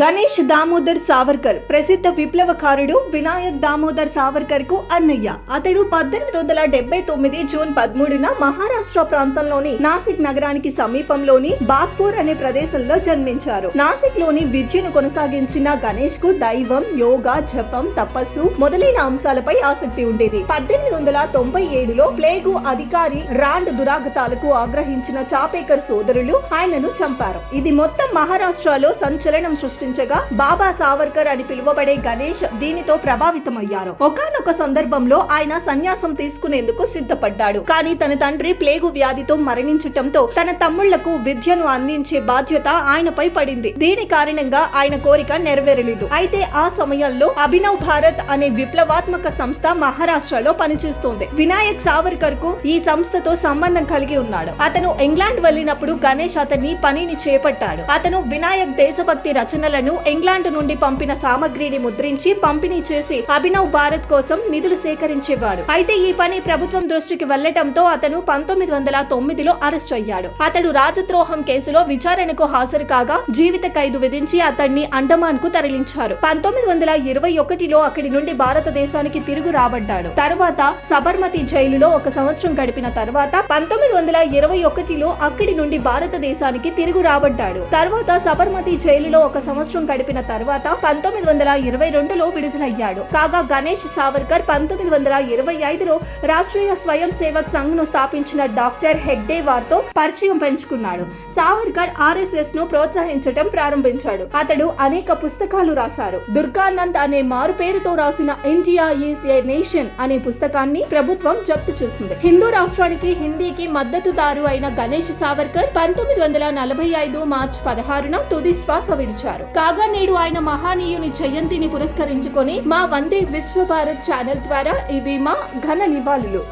గణేష్ దామోదర్ సావర్కర్ ప్రసిద్ధ విప్లవకారుడు వినాయక్ దామోదర్ సావర్కర్కు అన్నయ్య. అతడు పద్దెనిమిది వందల డెబ్బై తొమ్మిది జూన్ పదమూడున మహారాష్ట్ర ప్రాంతంలోని నాసిక్ నగరానికి సమీపంలోని బాగ్పూర్ అనే ప్రదేశంలో జన్మించారు. నాసిక్లోని విద్యను కొనసాగించిన గణేష్కు దైవం యోగా జపం తపస్సు మొదలైన అంశాలపై ఆసక్తి ఉండేది. పద్దెనిమిది వందల తొంభై ఏడులో ప్లేగు అధికారి రాండ్ దురాగతాలకు ఆగ్రహించిన చాపేకర్ సోదరులు ఆయనను చంపారు. ఇది మొత్తం మహారాష్ట్రలో సంచలనం సృష్టి సృష్టించగా బాబా సావర్కర్ అని పిలువబడే గణేష్ దీనితో ప్రభావితమయ్యారు. ఒకనొక సందర్భంలో ఆయన సన్యాసం తీసుకునేందుకు సిద్ధపడ్డాడు. కానీ తన తండ్రి ప్లేగు వ్యాధితో మరణించటంతో తన తమ్ముళ్ళకు విద్యను అందించే బాధ్యత ఆయనపై పడింది. దీని కారణంగా ఆయన కోరిక నెరవేరలేదు. అయితే ఆ సమయంలో అభినవ్ భారత్ అనే విప్లవాత్మక సంస్థ మహారాష్ట్రలో పనిచేస్తోంది. వినాయక్ సావర్కర్కు ఈ సంస్థతో సంబంధం కలిగి ఉన్నాడు. అతను ఇంగ్లాండ్ వెళ్ళినప్పుడు గణేష్ అతన్ని పనిని చేపట్టాడు. అతను వినాయక్ దేశభక్తి రచనలను ఇంగ్లాండ్ నుండి పంపిన సామగ్రిని ముద్రించి పంపిణీ చేసి అభినవ్ భారత్ కోసం నిధులు సేకరించేవాడు. అయితే ఈ పని ప్రభుత్వం దృష్టికి వెళ్ళటంతో అతను పంతొమ్మిది వందల తొమ్మిదిలో అరెస్ట్ అయ్యాడు. అతడు రాజద్రోహం కేసులో విచారణకు హాజరు కాగా జీవిత ఖైదు విధించి అతన్ని అండమాన్కు తరలించారు. పంతొమ్మిది వందల ఇరవై ఒకటిలో అక్కడి నుండి భారతదేశానికి తిరుగు రాబడ్డాడు. తర్వాత సబర్మతి జైలులో ఒక సంవత్సరం గడిపిన తర్వాత పంతొమ్మిది వందల ఇరవై ఒకటిలో అక్కడి నుండి భారతదేశానికి తిరుగు రాబడ్డాడు. తర్వాత సబర్మతి జైలులో ఒక సంవత్సరం గడిపిన తర్వాత పంతొమ్మిది వందల ఇరవై రెండులో విడుదలయ్యాడు. కాగా గణేష్ సావర్కర్ పంతొమ్మిది వందల ఇరవై ఐదులో రాష్ట్రీయ స్వయం సేవక్ సంఘ్ను స్థాపించిన డాక్టర్ హెగ్డే వారితో పరిచయం పెంచుకున్నాడు. సావర్కర్ ఆర్ఎస్ఎస్ను ప్రోత్సహించటం ప్రారంభించాడు. అతడు అనేక పుస్తకాలు రాశారు. దుర్గానంద్ అనే మారు పేరుతో రాసిన ఇండియా ఈజ్ ఏ నేషన్ అనే పుస్తకాన్ని ప్రభుత్వం జప్తు చేసింది. హిందూ రాష్ట్రానికి హిందీకి మద్దతుదారు అయిన గణేష్ సావర్కర్ పంతొమ్మిది వందల నలభై ఐదు మార్చి పదహారున తుది శ్వాస విడిచారు. కాగా నేడు ఆయన మహానీయుని జయంతిని పురస్కరించుకొని మా వందే విశ్వభారత్ ఛానల్ ద్వారా ఇవి మా ఘన నివాళులు.